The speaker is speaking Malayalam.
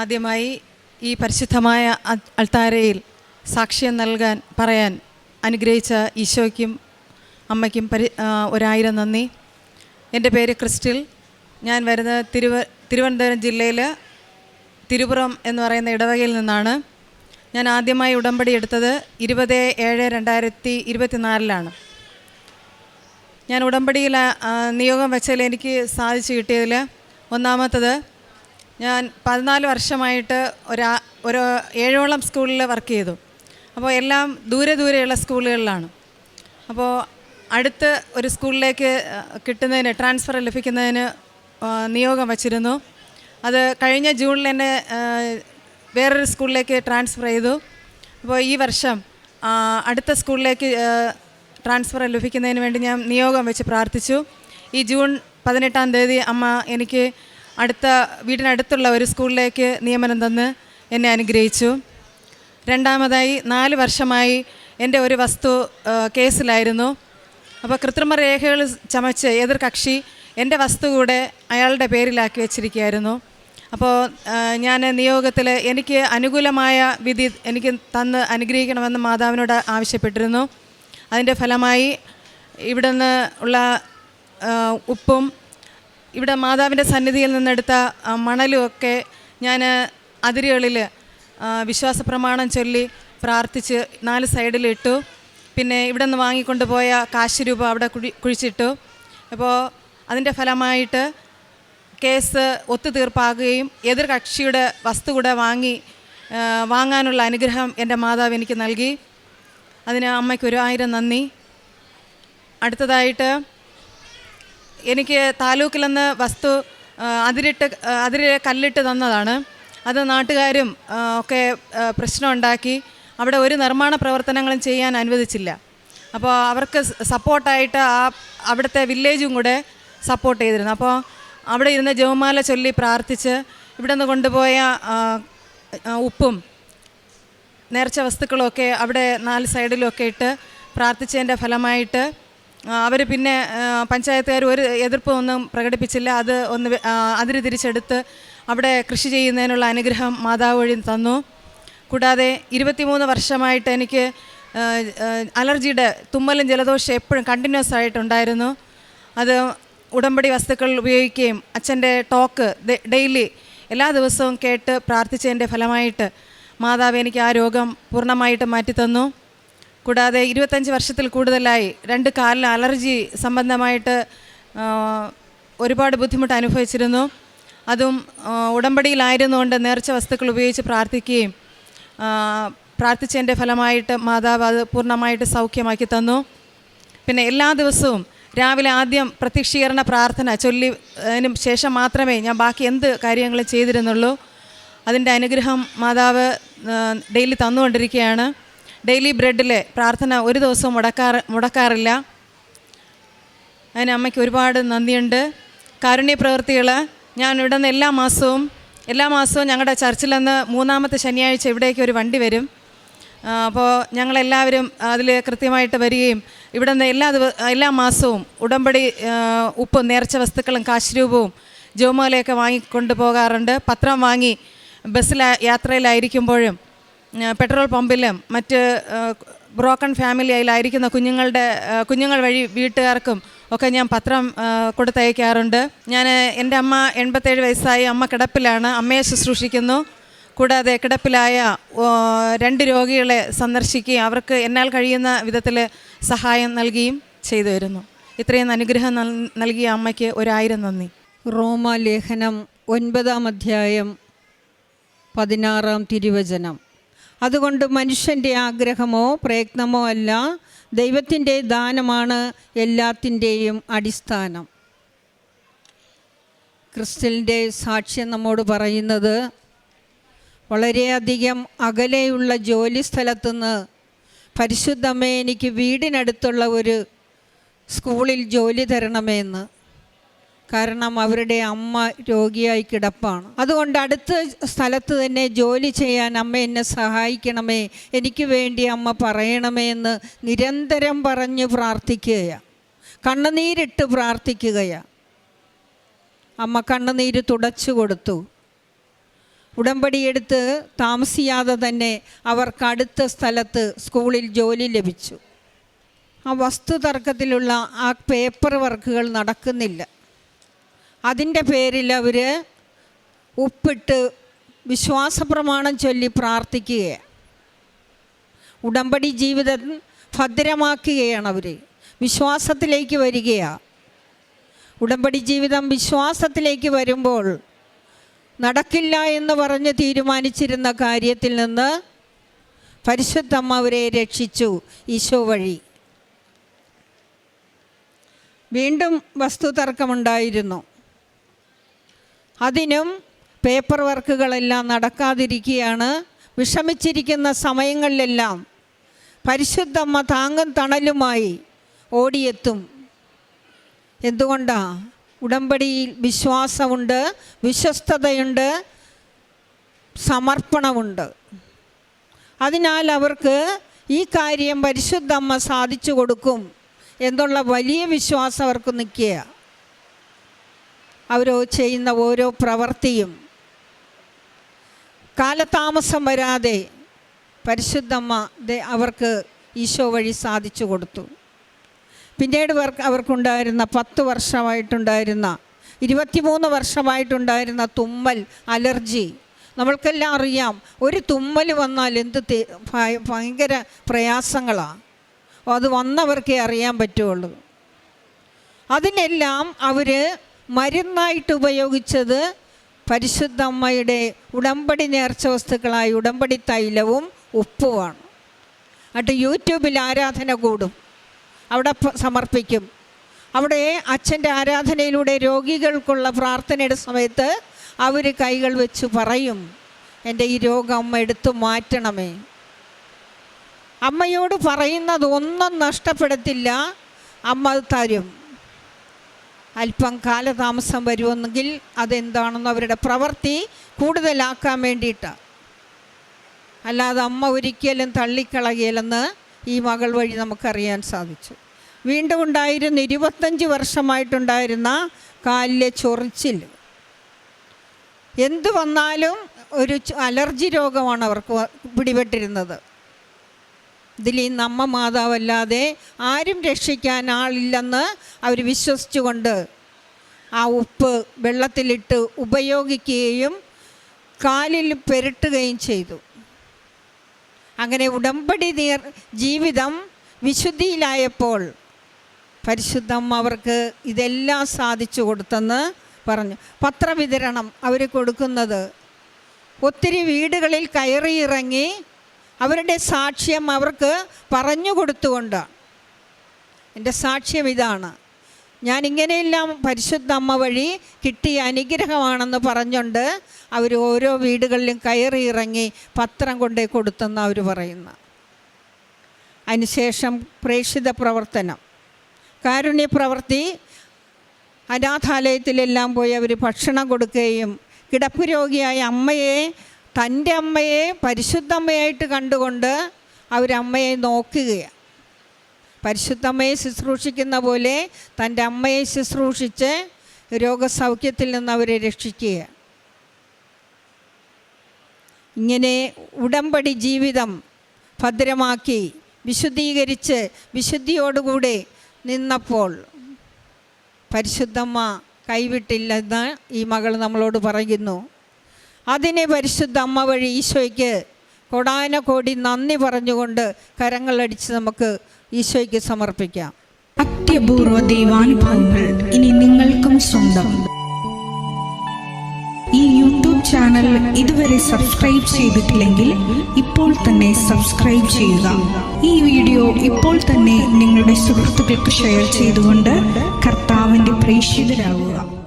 ആദ്യമായി ഈ പരിശുദ്ധമായ അൾത്താരയിൽ സാക്ഷ്യം നൽകാൻ പറയാൻ അനുഗ്രഹിച്ച ഈശോയ്ക്കും അമ്മയ്ക്കും പരി ഒരായിരം നന്ദി. എന്റെ പേര് ക്രിസ്റ്റിൽ. ഞാൻ വരുന്നത് തിരുവ തിരുവനന്തപുരം ജില്ലയിൽ തിരുപുറം എന്ന് പറയുന്ന ഇടവകയിൽ നിന്നാണ്. ഞാൻ ആദ്യമായി ഉടമ്പടി എടുത്തത് ഇരുപത് ഏഴ് രണ്ടായിരത്തി ഇരുപത്തിനാലിലാണ്. ഞാൻ ഉടമ്പടിയിൽ നിയോഗം വെച്ചതിൽ എനിക്ക് സാധിച്ചു കിട്ടിയതിൽ ഒന്നാമത്തത് ഞാൻ പതിനാല് വർഷമായിട്ട് ഒരു ഒരു ഏഴോളം സ്കൂളിൽ വർക്ക് ചെയ്തു. അപ്പോൾ എല്ലാം ദൂരെ ദൂരെയുള്ള സ്കൂളുകളിലാണ്. അപ്പോൾ അടുത്ത് ഒരു സ്കൂളിലേക്ക് കിട്ടുന്നതിന് ട്രാൻസ്ഫർ ലഭിക്കുന്നതിന് നിയോഗം വച്ചിരുന്നു. അത് കഴിഞ്ഞ ജൂണിൽ എന്നെ വേറൊരു സ്കൂളിലേക്ക് ട്രാൻസ്ഫർ ചെയ്തു. അപ്പോൾ ഈ വർഷം അടുത്ത സ്കൂളിലേക്ക് ട്രാൻസ്ഫർ ലഭിക്കുന്നതിന് വേണ്ടി ഞാൻ നിയോഗം വെച്ച് പ്രാർത്ഥിച്ചു. ഈ ജൂൺ പതിനെട്ടാം തീയതി അമ്മ എനിക്ക് അടുത്ത വീടിനടുത്തുള്ള ഒരു സ്കൂളിലേക്ക് നിയമനം തന്ന് എന്നെ അനുഗ്രഹിച്ചു. രണ്ടാമതായി നാല് വർഷമായി എന്റെ ഒരു വസ്തു കേസിലായിരുന്നു. അപ്പോൾ കൃത്രിമ രേഖകൾ ചമച്ച് എതിർ കക്ഷി എന്റെ വസ്തു കൂടെ അയാളുടെ പേരിലാക്കി വെച്ചിരിക്കുകയായിരുന്നു. അപ്പോൾ ഞാൻ നിയോഗത്തിൽ എനിക്ക് അനുകൂലമായ വിധി എനിക്ക് തന്ന് അനുഗ്രഹിക്കണമെന്ന് മാതാവിനോട് ആവശ്യപ്പെട്ടിരുന്നു. അതിന്റെ ഫലമായി ഇവിടുന്ന് ഉള്ള ഉപ്പും ഇവിടെ മാതാവിന്റെ സന്നിധിയിൽ നിന്നെടുത്ത മണലുമൊക്കെ മണലും ഞാൻ അതിരുകളിൽ വിശ്വാസ പ്രമാണം ചൊല്ലി പ്രാർത്ഥിച്ച് നാല് സൈഡിലിട്ടു. പിന്നെ ഇവിടെ നിന്ന് വാങ്ങിക്കൊണ്ട് പോയ കാശ് രൂപ അവിടെ കുഴി കുഴിച്ചിട്ടു. അപ്പോൾ അതിന്റെ ഫലമായിട്ട് കേസ് ഒത്തുതീർപ്പാകുകയും എതിർ കക്ഷിയുടെ വസ്തു കൂടെ വാങ്ങി വാങ്ങാനുള്ള അനുഗ്രഹം എന്റെ മാതാവ് എനിക്ക് നൽകി. അതിന് അമ്മയ്ക്ക് ഒരു ആയിരം നന്ദി. അടുത്തതായിട്ട് എനിക്ക് താലൂക്കിൽ നിന്ന് വസ്തു അതിരിട്ട് അതിൽ കല്ലിട്ട് തന്നതാണ്. അത് നാട്ടുകാരും ഒക്കെ പ്രശ്നമുണ്ടാക്കി. അവിടെ ഒരു നിർമ്മാണ പ്രവർത്തനങ്ങളും ചെയ്യാൻ അനുവദിച്ചില്ല. അപ്പോൾ അവർക്ക് സപ്പോർട്ടായിട്ട് ആ അവിടുത്തെ വില്ലേജും കൂടെ സപ്പോർട്ട് ചെയ്തിരുന്നു. അപ്പോൾ അവിടെ ഇരുന്ന് ജവമാല ചൊല്ലി പ്രാർത്ഥിച്ച് ഇവിടെ നിന്ന് കൊണ്ടുപോയ ഉപ്പും നേർച്ച വസ്തുക്കളൊക്കെ അവിടെ നാല് സൈഡിലൊക്കെ ഇട്ട് പ്രാർത്ഥിച്ചതിന്റെ ഫലമായിട്ട് അവർ പിന്നെ പഞ്ചായത്തുകാർ ഒരു എതിർപ്പ് ഒന്നും പ്രകടിപ്പിച്ചില്ല. അത് ഒന്ന് അതിര് തിരിച്ചെടുത്ത് അവിടെ കൃഷി ചെയ്യുന്നതിനുള്ള അനുഗ്രഹം മാതാവ് വഴി തന്നു. കൂടാതെ ഇരുപത്തിമൂന്ന് വർഷമായിട്ട് എനിക്ക് അലർജിയുടെ തുമ്മലും ജലദോഷം എപ്പോഴും കണ്ടിന്യൂസ് ആയിട്ടുണ്ടായിരുന്നു. അത് ഉടമ്പടി വസ്തുക്കൾ ഉപയോഗിക്കുകയും അച്ഛന്റെ ടോക്ക് ഡെയിലി എല്ലാ ദിവസവും കേട്ട് പ്രാർത്ഥിച്ചതിന്റെ ഫലമായിട്ട് മാതാവ് എനിക്ക് ആ രോഗം പൂർണമായിട്ട് മാറ്റിത്തന്നു. കൂടാതെ ഇരുപത്തഞ്ച് വർഷത്തിൽ കൂടുതലായി രണ്ട് കാലിന് അലർജി സംബന്ധമായിട്ട് ഒരുപാട് ബുദ്ധിമുട്ട് അനുഭവിച്ചിരുന്നു. അതും ഉടമ്പടിയിലായിരുന്നുകൊണ്ട് നേർച്ച വസ്തുക്കൾ ഉപയോഗിച്ച് പ്രാർത്ഥിക്കുകയും പ്രാർത്ഥിച്ചതിന്റെ ഫലമായിട്ട് മാതാവ് അത് പൂർണമായിട്ട് സൗഖ്യമാക്കി തന്നു. പിന്നെ എല്ലാ ദിവസവും രാവിലെ ആദ്യം പ്രത്യക്ഷീകരണ പ്രാർത്ഥന ചൊല്ലി അതിന് ശേഷം മാത്രമേ ഞാൻ ബാക്കി എന്ത് കാര്യങ്ങളും ചെയ്തിരുന്നുള്ളൂ. അതിന്റെ അനുഗ്രഹം മാതാവ് ഡെയിലി തന്നുകൊണ്ടിരിക്കുകയാണ്. ഡെയിലി ബ്രെഡിൽ പ്രാർത്ഥന ഒരു ദിവസവും മുടക്കാറ് മുടക്കാറില്ല. അതിന് അമ്മയ്ക്ക് ഒരുപാട് നന്ദിയുണ്ട്. കാരുണ്യ പ്രവൃത്തികൾ ഞാൻ ഇവിടെ നിന്ന് എല്ലാ മാസവും എല്ലാ മാസവും ഞങ്ങളുടെ ചർച്ചിൽ നിന്ന് മൂന്നാമത്തെ ശനിയാഴ്ച ഇവിടേക്ക് ഒരു വണ്ടി വരും. അപ്പോൾ ഞങ്ങളെല്ലാവരും അതിൽ കൃത്യമായിട്ട് വരികയും ഇവിടെ നിന്ന് എല്ലാ ദിവ എല്ലാ മാസവും ഉടമ്പടി ഉപ്പ് നേർച്ച വസ്തുക്കളും കാശ്രൂപവും ജോമോലയൊക്കെ വാങ്ങിക്കൊണ്ട് പോകാറുണ്ട് പത്രം വാങ്ങി ബസ്സിൽ യാത്രയിലായിരിക്കുമ്പോഴും പെട്രോൾ പമ്പിലും മറ്റ് ബ്രോക്കൺ ബ്രോക്കൺ ഫാമിലിയിലായിരിക്കുന്ന കുഞ്ഞുങ്ങളുടെ കുഞ്ഞുങ്ങൾ വഴി വീട്ടുകാർക്കും ഒക്കെ ഞാൻ പത്രം കൊടുത്തയക്കാറുണ്ട്. ഞാൻ എന്റെ അമ്മ എൺപത്തേഴ് വയസ്സായി അമ്മ കിടപ്പിലാണ് അമ്മയെ ശുശ്രൂഷിക്കുന്നു. കൂടാതെ കിടപ്പിലായ രണ്ട് രോഗികളെ സന്ദർശിക്കുകയും അവർക്ക് എന്നാൽ കഴിയുന്ന വിധത്തിൽ സഹായം നൽകുകയും ചെയ്തു വരുന്നു ഇത്രയും അനുഗ്രഹം നൽ- നൽകിയ അമ്മയ്ക്ക് ഒരായിരം നന്ദി. റോമ റോമാലേഖനം ഒൻപതാം അധ്യായം പതിനാറാം തിരുവചനം. അതുകൊണ്ട് മനുഷ്യന്റെ ആഗ്രഹമോ പ്രയത്നമോ അല്ല ദൈവത്തിന്റെ ദാനമാണ് എല്ലാത്തിന്റെയും അടിസ്ഥാനം. ക്രിസ്ത്യന്റെ സാക്ഷ്യം നമ്മോട് പറയുന്നത് വളരെയധികം അകലെയുള്ള ജോലി സ്ഥലത്തുനിന്ന് പരിശുദ്ധമ്മേ എനിക്ക് വീടിനടുത്തുള്ള ഒരു സ്കൂളിൽ ജോലി തരണമെന്ന്. കാരണം അവരുടെ അമ്മ രോഗിയായി കിടപ്പാണ്. അതുകൊണ്ട് അടുത്ത സ്ഥലത്ത് തന്നെ ജോലി ചെയ്യാൻ അമ്മ എന്നെ സഹായിക്കണമേ എനിക്ക് വേണ്ടി അമ്മ പറയണമേ എന്ന് നിരന്തരം പറഞ്ഞ് പ്രാർത്ഥിക്കുകയാണ് കണ്ണുനീരിട്ട് പ്രാർത്ഥിക്കുകയാണ് അമ്മ കണ്ണുനീര് തുടച്ചു കൊടുത്തു. ഉടമ്പടിയെടുത്ത് താമസിയാതെ തന്നെ അവർക്ക് അടുത്ത സ്ഥലത്ത് സ്കൂളിൽ ജോലി ലഭിച്ചു. ആ വസ്തു തർക്കത്തിലുള്ള ആ പേപ്പർ വർക്കുകൾ നടക്കുന്നില്ല. അതിന്റെ പേരിൽ അവർ ഉപ്പിട്ട് വിശ്വാസപ്രമാണം ചൊല്ലി പ്രാർത്ഥിക്കുകയാണ് ഉടമ്പടി ജീവിതം ഭദ്രമാക്കുകയാണ് അവർ. വിശ്വാസത്തിലേക്ക് വരികയാണ് ഉടമ്പടി ജീവിതം വിശ്വാസത്തിലേക്ക് വരുമ്പോൾ നടക്കില്ല എന്ന് പറഞ്ഞ് തീരുമാനിച്ചിരുന്ന കാര്യത്തിൽ നിന്ന് പരിശുദ്ധമ്മ അവരെ രക്ഷിച്ചു ഈശോ വഴി. വീണ്ടും വസ്തു തർക്കമുണ്ടായിരുന്നു അതിനും പേപ്പർ വർക്കുകളെല്ലാം നടക്കാതിരിക്കുകയാണ് വിഷമിച്ചിരിക്കുന്ന സമയങ്ങളിലെല്ലാം പരിശുദ്ധമ്മ താങ്ങും തണലുമായി ഓടിയെത്തും. എന്തുകൊണ്ടാ? ഉടമ്പടിയിൽ വിശ്വാസമുണ്ട് വിശ്വസ്തതയുണ്ട് സമർപ്പണമുണ്ട്. അതിനാൽ അവർക്ക് ഈ കാര്യം പരിശുദ്ധമ്മ സാധിച്ചു കൊടുക്കും എന്നുള്ള വലിയ വിശ്വാസം അവർക്ക് നിൽക്കുക അവർ ചെയ്യുന്ന ഓരോ പ്രവൃത്തിയും കാലതാമസം വരാതെ പരിശുദ്ധമ്മ അവർക്ക് ഈശോ വഴി സാധിച്ചു കൊടുത്തു. പിന്നീട് അവർക്ക് അവർക്കുണ്ടായിരുന്ന പത്ത് വർഷമായിട്ടുണ്ടായിരുന്ന ഇരുപത്തിമൂന്ന് വർഷമായിട്ടുണ്ടായിരുന്ന തുമ്മൽ അലർജി. നമ്മൾക്കെല്ലാം അറിയാം ഒരു തുമ്മൽ വന്നാൽ എന്ത് ഭയങ്കര പ്രയാസങ്ങളാണ് അത് വന്നവർക്കേ അറിയാൻ പറ്റുള്ളൂ. അതിനെല്ലാം അവർ മരുന്നായിട്ട് ഉപയോഗിച്ചത് പരിശുദ്ധ അമ്മയുടെ ഉടമ്പടി നേർച്ച വസ്തുക്കളായ ഉടമ്പടി തൈലവും ഉപ്പുമാണ്. എന്നിട്ട് യൂട്യൂബിൽ ആരാധന കൂടും. അവിടെ സമർപ്പിക്കും. അവിടെ അച്ഛന്റെ ആരാധനയിലൂടെ രോഗികൾക്കുള്ള പ്രാർത്ഥനയുടെ സമയത്ത് അവർ കൈകൾ വെച്ച് പറയും എന്റെ ഈ രോഗം അമ്മ എടുത്തു മാറ്റണമേ. അമ്മയോട് പറയുന്നത് ഒന്നും നഷ്ടപ്പെടത്തില്ല. അമ്മ അത് തരും. അല്പം കാലതാമസം വരുമെന്നെങ്കിൽ അതെന്താണെന്ന് അവരുടെ പ്രവൃത്തി കൂടുതലാക്കാൻ വേണ്ടിയിട്ട്. അല്ലാതെ അമ്മ ഒരിക്കലും തള്ളിക്കളകിയല്ലെന്ന് ഈ മകൾ വഴി നമുക്കറിയാൻ സാധിച്ചു. വീണ്ടും ഉണ്ടായിരുന്ന ഇരുപത്തഞ്ച് വർഷമായിട്ടുണ്ടായിരുന്ന കാലിലെ ചൊറിച്ചിൽ. എന്തു വന്നാലും ഒരു അലർജി രോഗമാണ് അവർക്ക് പിടിപെട്ടിരുന്നത്. ഇതിൽ ഈ നമ്മ മാതാവല്ലാതെ ആരും രക്ഷിക്കാൻ ആളില്ലെന്ന് അവർ വിശ്വസിച്ചുകൊണ്ട് ആ ഉപ്പ് വെള്ളത്തിലിട്ട് ഉപയോഗിക്കുകയും കാലിൽ പെരട്ടുകയും ചെയ്തു. അങ്ങനെ ഉടമ്പടി നീർ ജീവിതം വിശുദ്ധിയിലായപ്പോൾ പരിശുദ്ധം അവർക്ക് ഇതെല്ലാം സാധിച്ചു കൊടുത്തെന്ന് പറഞ്ഞു. പത്രവിതരണം അവർ കൊടുക്കുന്നത് ഒത്തിരി വീടുകളിൽ കയറിയിറങ്ങി അവരുടെ സാക്ഷ്യം അവർക്ക് പറഞ്ഞു കൊടുത്തുകൊണ്ട്. എന്റെ സാക്ഷ്യം ഇതാണ്. ഞാൻ ഇങ്ങനെയെല്ലാം പരിശുദ്ധ അമ്മ വഴി കിട്ടിയ അനുഗ്രഹമാണെന്ന് പറഞ്ഞുകൊണ്ട് അവർ ഓരോ വീടുകളിലും കയറി ഇറങ്ങി പത്രം കൊണ്ടേ കൊടുത്തെന്ന് അവർ പറയുന്നു. അതിനുശേഷം പ്രേക്ഷിത പ്രവർത്തനം. കാരുണ്യ പ്രവൃത്തി അനാഥാലയത്തിലെല്ലാം പോയി അവർ ഭക്ഷണം കൊടുക്കുകയും കിടപ്പ് രോഗിയായ അമ്മയെ തന്റെ അമ്മയെ പരിശുദ്ധമ്മയായിട്ട് കണ്ടുകൊണ്ട് അവരമ്മയെ നോക്കുകയാണ് പരിശുദ്ധമ്മയെ ശുശ്രൂഷിക്കുന്ന പോലെ തന്റെ അമ്മയെ ശുശ്രൂഷിച്ച് രോഗസൗഖ്യത്തിൽ നിന്ന് അവരെ രക്ഷിക്കുക ഇങ്ങനെ ഉടമ്പടി ജീവിതം ഭദ്രമാക്കി വിശുദ്ധീകരിച്ച് വിശുദ്ധിയോടുകൂടെ നിന്നപ്പോൾ പരിശുദ്ധമ്മ കൈവിട്ടില്ലെന്ന് ഈ മകൾ നമ്മളോട് പറയുന്നു. അതിനെ പരിശുദ്ധ അമ്മ വഴി ഈശോയ്ക്ക് കൊടാന കോടി നന്ദി പറഞ്ഞുകൊണ്ട് കരങ്ങളടിച്ച് നമുക്ക് ഈശോയ്ക്ക് സമർപ്പിക്കാം. അത്യപൂർവ ദൈവാനുഭവങ്ങൾ ഇനി നിങ്ങൾക്കും സ്വന്തം. ഈ യൂട്യൂബ് ചാനൽ ഇതുവരെ സബ്സ്ക്രൈബ് ചെയ്തിട്ടില്ലെങ്കിൽ ഇപ്പോൾ തന്നെ സബ്സ്ക്രൈബ് ചെയ്യുക. ഈ വീഡിയോ ഇപ്പോൾ തന്നെ നിങ്ങളുടെ സുഹൃത്തുക്കൾക്ക് ഷെയർ ചെയ്തുകൊണ്ട് കർത്താവിന്റെ പ്രേക്ഷിതരാകുക